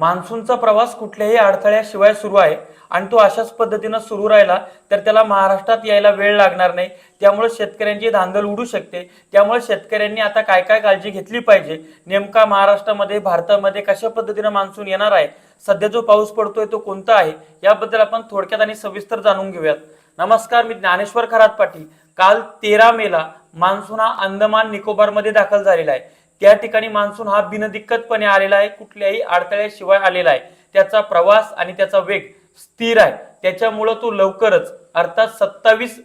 मान्सूनचा प्रवास कुठल्याही अडथळ्याशिवाय सुरू आहे आणि तो अशाच पद्धतीनं सुरू राहिला तर त्याला महाराष्ट्रात यायला वेळ लागणार नाही. त्यामुळे शेतकऱ्यांची धांदल उडू शकते. त्यामुळे शेतकऱ्यांनी आता काय काय काळजी घेतली पाहिजे? नेमका महाराष्ट्रामध्ये भारतामध्ये कशा पद्धतीनं मान्सून येणार आहे? सध्या जो पाऊस पडतोय तो कोणता आहे? याबद्दल आपण थोडक्यात आणि सविस्तर जाणून घेऊयात. नमस्कार मी ज्ञानेश्वर खरात पाटील. काल तेरा मेला मान्सून हा अंदमान निकोबारमध्ये दाखल झालेला आहे. त्या ठिकाणी मान्सून हा बिनदिक्कतपणे आलेला आहे कुठल्याही अडथळ्याशिवाय आलेला आहे. त्याचा प्रवास आणि त्याचा वेग स्थिर आहे. त्याच्यामुळं तो लवकरच अर्थात सत्तावीस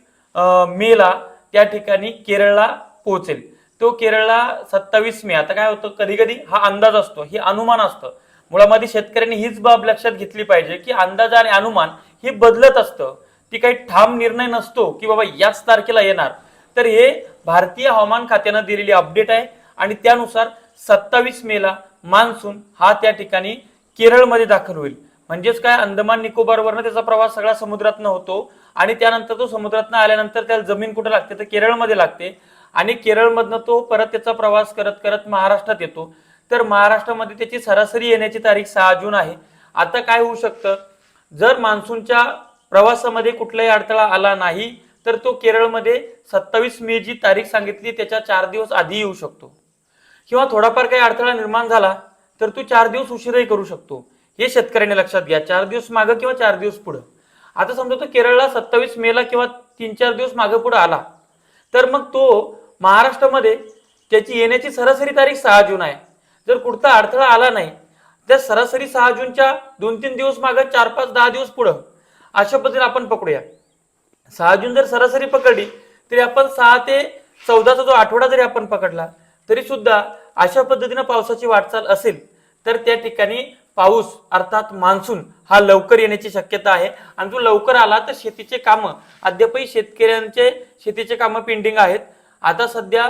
मेला त्या ठिकाणी केरळला पोहोचेल. तो केरळला सत्तावीस मे आता काय होतं कधी कधी हा अंदाज असतो हे अनुमान असतं. मुळामध्ये शेतकऱ्यांनी हीच बाब लक्षात घेतली पाहिजे की अंदाज आणि अनुमान हे बदलत असतं. ती काही ठाम निर्णय नसतो की बाबा याच तारखेला येणार. तर हे भारतीय हवामान खात्यानं दिलेली अपडेट आहे. आणि त्यानुसार सत्तावीस मेला मान्सून हा त्या ठिकाणी केरळमध्ये दाखल होईल. म्हणजेच काय अंदमान निकोबारवरनं त्याचा प्रवास सगळा समुद्रातनं होतो आणि त्यानंतर तो समुद्रातनं आल्यानंतर त्याला जमीन कुठे लागते? तर केरळमध्ये लागते. आणि केरळमधनं तो परत त्याचा प्रवास करत करत महाराष्ट्रात येतो. तर महाराष्ट्रामध्ये त्याची सरासरी येण्याची तारीख सहा जून आहे. आता काय होऊ शकतं? जर मान्सूनच्या प्रवासामध्ये कुठलाही अडथळा आला नाही तर तो केरळमध्ये सत्तावीस मे जी तारीख सांगितली त्याच्या चार दिवस आधी येऊ शकतो. किंवा थोडाफार काही अडथळा निर्माण झाला तर तो चार दिवस उशीरही करू शकतो. हे शेतकऱ्यांनी लक्षात घ्या. चार दिवस मागं किंवा चार दिवस पुढं. आता समजा तो केरळला सत्तावीस मेला किंवा तीन चार दिवस मागं पुढं आला तर मग तो महाराष्ट्रामध्ये त्याची येण्याची सरासरी तारीख सहा जून आहे. जर कुठचा अडथळा आला नाही तर सरासरी सहा जूनच्या दोन तीन दिवस मागं चार पाच दहा दिवस पुढं अशा पद्धतीने आपण पकडूया. सहा जून जर सरासरी पकडली तरी आपण सहा ते चौदाचा जो आठवडा जरी आपण पकडला तरी सुद्धा अशा पद्धतीनं पावसाची वाटचाल असेल तर त्या ठिकाणी पाऊस अर्थात मान्सून हा लवकर येण्याची शक्यता आहे. आणि जो लवकर आला तर शेतीचे कामं अद्यापही शेतकऱ्यांचे शेतीचे कामं पेंडिंग आहेत. आता सध्या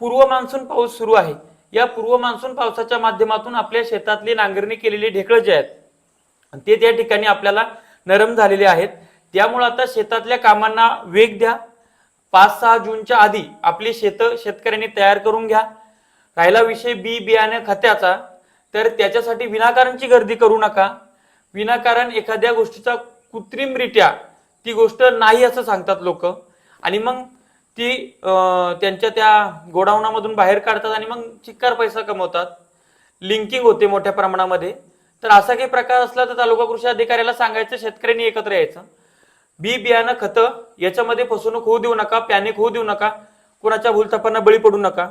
पूर्व मान्सून पाऊस सुरू आहे. या पूर्व मान्सून पावसाच्या माध्यमातून आपल्या शेतातली नांगरणी केलेली ढेकळं जे आहेत ते त्या ठिकाणी आपल्याला नरम झालेले आहेत. त्यामुळे आता शेतातल्या कामांना वेग द्या. पाच सहा जूनच्या आधी आपली शेत शेतकऱ्यांनी तयार करून घ्या. राहिला विषय बी बियाणे खत्याचा तर त्याच्यासाठी विनाकारणची गर्दी करू नका. विनाकारण एखाद्या गोष्टीचा कृत्रिमरित्या ती गोष्ट नाही असं सांगतात लोक. आणि मग ती त्यांच्या त्या गोडाऊनामधून बाहेर काढतात आणि मग चिक्कार पैसा कमवतात. लिंकिंग होते मोठ्या प्रमाणामध्ये. तर असा काही प्रकार असला तर तालुका कृषी अधिकाऱ्याला सांगायचं शेतकऱ्यांनी एकत्र यायचं. बी बियाणं खतं याच्यामध्ये फसवणूक होऊ देऊ नका पॅनिक होऊ देऊ नका कुणाच्या भूलथापांना बळी पडू नका.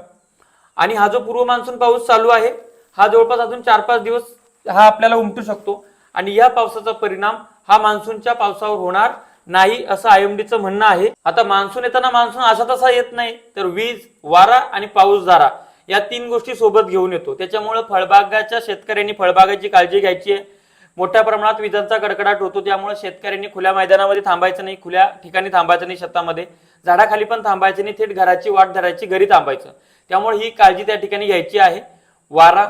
आणि हा जो पूर्व मान्सून पाऊस चालू आहे हा जवळपास अजून चार पाच दिवस हा आपल्याला उमटू शकतो. आणि या पावसाचा परिणाम हा मान्सूनच्या पावसावर होणार नाही असं आयएमडीचं म्हणणं आहे. आता मान्सून येताना मान्सून असा तसा येत नाही तर वीज वारा आणि पाऊस झारा या तीन गोष्टी सोबत घेऊन येतो. त्याच्यामुळे फळबागाच्या शेतकऱ्यांनी फळबागाची काळजी घ्यायची आहे. मोठ्या प्रमाणात विजांचा कडकडाट होतो. त्यामुळे शेतकऱ्यांनी खुल्या मैदानामध्ये थांबायचं नाही खुल्या ठिकाणी थांबायचं नाही शेतामध्ये. झाडाखाली पण थांबायचं नाही थेट घराची वाट धरायची घरी थांबायचं. त्यामुळे ही काळजी त्या ठिकाणी घ्यायची आहे. वारा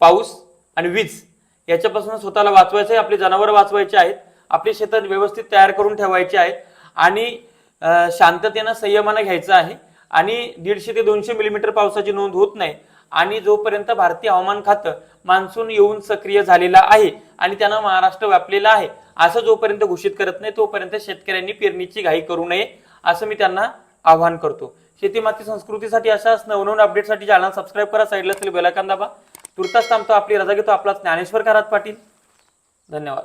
पाऊस आणि वीज याच्यापासून स्वतःला वाचवायचं आहे आपली जनावरं वाचवायची आहेत आपली शेतात व्यवस्थित तयार करून ठेवायची आहेत आणि शांततेनं संयमानं घ्यायचं आहे. आणि दीडशे ते दोनशे मिलीमीटर पावसाची नोंद होत नाही. आणि जोपर्यंत भारतीय हवामान खातं मान्सून येऊन सक्रिय झालेला आहे आणि त्यांना महाराष्ट्र व्यापलेला आहे असं जोपर्यंत घोषित करत नाही तोपर्यंत शेतकऱ्यांनी पेरणीची घाई करू नये असं मी त्यांना आवाहन करतो. शेतीमाती संस्कृतीसाठी अशाच नवनवीन अपडेटसाठी जाणार सबस्क्राईब करा साईडला असलेली बेलायकन दाबा. तुर्तास थांबतो आपली रजा घेतो आपला ज्ञानेश्वर करात पाटील. धन्यवाद.